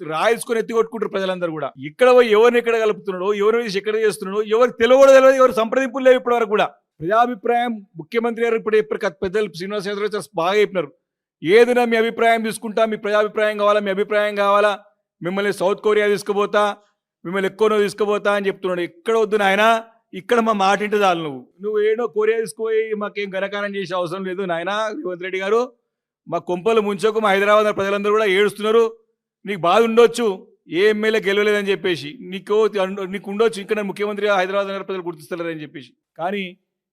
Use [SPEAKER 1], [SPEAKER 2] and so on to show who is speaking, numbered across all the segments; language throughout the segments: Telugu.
[SPEAKER 1] రాయించుకొని ఎత్తి కొట్టుకుంటారు ప్రజలందరూ కూడా. ఇక్కడ పోయి ఎవరిని ఎక్కడ కలుపుతున్నాడో ఎవరిని ఎక్కడ చేస్తున్నాడో ఎవరు తెలియదు తెలియదు ఎవరు సంప్రదింపులు లేవు ఇప్పటి వరకు కూడా. ప్రజాభిప్రాయం ముఖ్యమంత్రి గారు ఇప్పుడు ఇప్పుడు పెద్దలు శ్రీనివాస్ యాదవ్ బాగా చెప్పినారు. ఏదైనా మీ అభిప్రాయం తీసుకుంటా మీ ప్రజాభిప్రాయం కావాలా మీ అభిప్రాయం కావాలా మిమ్మల్ని సౌత్ కొరియా తీసుకుపోతా మిమ్మల్ని ఎక్కువనో తీసుకుపోతా అని చెప్తున్నాడు. ఎక్కడ వద్దు నాయన ఇక్కడ మా మాట ఇంటి చాలు నువ్వు. నువ్వు ఏడో కొరియా తీసుకుపోయి మాకేం ఘనకారం చేసే అవసరం లేదు నాయన రేవంత్ రెడ్డి గారు. మా కొంపలు ముంచకు మా హైదరాబాద్ ప్రజలందరూ కూడా ఏడుస్తున్నారు. నీకు బాధ ఉండొచ్చు ఏ ఎమ్మెల్యే గెలవలేదని చెప్పేసి నీకు నీకు ఉండొచ్చు ఇక్కడ ముఖ్యమంత్రి హైదరాబాద్ నగర ప్రజలు గుర్తిస్తలేరని చెప్పేసి. కానీ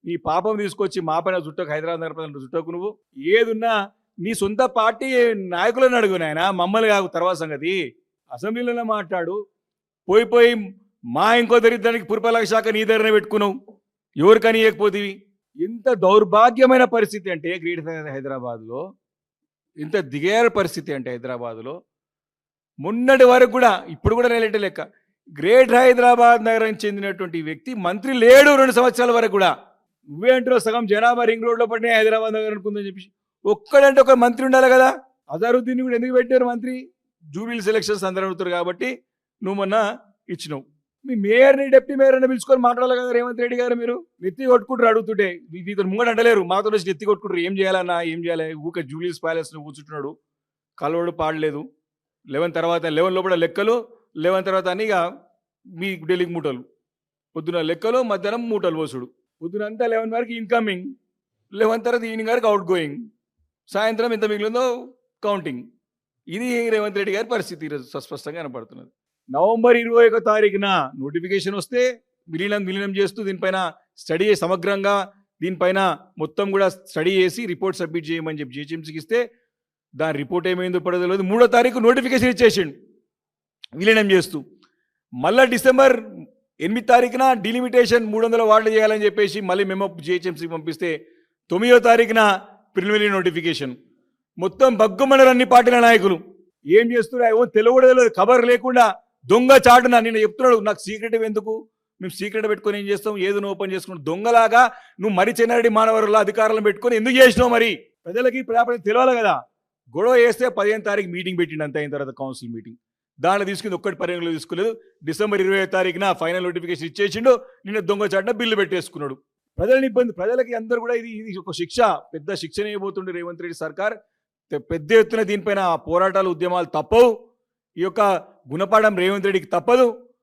[SPEAKER 1] నీ పాపం తీసుకొచ్చి మా పైన చుట్టకు హైదరాబాద్ నగర ప్రజలు చుట్టకు నువ్వు ఏదున్నా నీ సొంత పార్టీ నాయకులను అడుగు నాయన మమ్మల్ని కాకు తర్వాత సంగతి. అసెంబ్లీలోనే మాట్లాడు పోయి పోయి మా ఇంకో దరిద్రానికి పురపాలక శాఖ నీ దగ్గరనే పెట్టుకున్నావు ఎవరికని ఇవ్వకపోతే ఇంత దౌర్భాగ్యమైన పరిస్థితి అంటే గ్రేటర్ హైదరాబాద్లో ఇంత దిగేర పరిస్థితి అంటే హైదరాబాద్లో మొన్నటి వరకు కూడా ఇప్పుడు కూడా రిలేటెడ్ లెక్క గ్రేట్ హైదరాబాద్ నగరానికి చెందినటువంటి వ్యక్తి మంత్రి లేడు రెండు సంవత్సరాల వరకు కూడా. నువ్వే అంటున్నావు సగం జనాభా రింగ్ రోడ్లో పడిన హైదరాబాద్ నగరం అనుకుందని చెప్పి ఒక్కడంటే ఒక మంత్రి ఉండాలి కదా. అజారుద్దీన్ కూడా ఎందుకు పెట్టారు మంత్రి? జూబిల్ సెలక్షన్స్ అందరూ అడుగుతారు కాబట్టి నువ్వు మొన్న ఇచ్చినావు. మీ మేయర్ని డెప్యూటీ మేయర్ని పిలుచుకొని మాట్లాడాలి కదా రేవంత్ రెడ్డి గారు మీరు. నెత్తి కొట్టుకుంటారు అడుగుతుంటే. నీతో ముంగడు అంటలేరు. మాతో వచ్చి నెత్తి కొట్టుకుంటారు. ఏం చేయాలన్నా ఏం చేయాలి? ఊక జూలియస్ ప్యాలెస్ కూర్చుంటున్నాడు. కలవడు పాడలేదు. లెవెన్ తర్వాత లెవెన్ లోపల లెక్కలు లెవెన్ తర్వాత అని ఇక మీ ఢిల్లీకి మూటలు. పొద్దున లెక్కలు మధ్యాహ్నం మూటలు పోసుడు. పొద్దున అంతా లెవెన్ వరకు ఇన్కమింగ్ లెవెన్ తర్వాత ఈవినింగ్ వరకు అవుట్ గోయింగ్ సాయంత్రం ఎంత మిగిలిందో కౌంటింగ్ ఇది రేవంత్ రెడ్డి గారి పరిస్థితి ఈరోజు స్పష్టంగా కనపడుతున్నది. నవంబర్ ఇరవై ఒక తారీఖున నోటిఫికేషన్ వస్తే విలీనం విలీనం చేస్తూ దీనిపైన స్టడీ సమగ్రంగా దీనిపైన మొత్తం కూడా స్టడీ చేసి రిపోర్ట్ సబ్మిట్ చేయమని చెప్పి జిహెచ్ఎంసీకి ఇస్తే దాని రిపోర్ట్ ఏమైందో పడదో తెలియదు మూడో తారీఖు నోటిఫికేషన్ ఇచ్చేసిండు. విలీనం చేస్తూ. మళ్ళా డిసెంబర్ ఎనిమిది తారీఖున డిలిమిటేషన్ మూడు వందల వార్డులు చేయాలని చెప్పేసి మళ్ళీ మేము జిహెచ్ఎంసీకి పంపిస్తే తొమ్మిదో తారీఖున ప్రిలిమినరీ నోటిఫికేషన్ మొత్తం బగ్గుమన్నారు అన్ని పార్టీల నాయకులు. ఏం చేస్తున్నా ఏమో తెలియకూడదు తెలియదు ఖబర్ లేకుండా దొంగ చాటున నేను చెప్తున్నాడు. నాకు సీక్రెట్ ఎందుకు? మేము సీక్రెట్ పెట్టుకొని ఏం చేస్తాం? ఏదో ఓపెన్ చేసుకుని దొంగలాగా నువ్వు మరి చెన్నారెడ్డి మానవరుల అధికారులను పెట్టుకొని ఎందుకు చేసినావు మరి? ప్రజలకి ప్రజాప్రతి తెలియాలి కదా. గొడవ వేస్తే పదిహేను తారీఖు మీటింగ్ పెట్టిండు అంతే అయిన తర్వాత కౌన్సిల్ మీటింగ్. దాంట్లో తీసుకుంది ఒక్కటి పరిగణలో తీసుకోలేదు. డిసెంబర్ ఇరవై తారీఖున ఫైనల్ నోటిఫికేషన్ ఇచ్చేసిండు. నిన్న దొంగ చాటున బిల్లు పెట్టేసుకున్నాడు. ప్రజలని ఇబ్బంది ప్రజలకి అందరూ కూడా ఇది ఇది ఒక శిక్ష పెద్ద శిక్షణ ఇవ్వబోతుండే రేవంత్ రెడ్డి సర్కార్. పెద్ద ఎత్తున దీనిపైన పోరాటాలు ఉద్యమాలు తప్పవు. ఈ యొక్క గుణపాఠం రేవంత్ రెడ్డికి తప్పదు.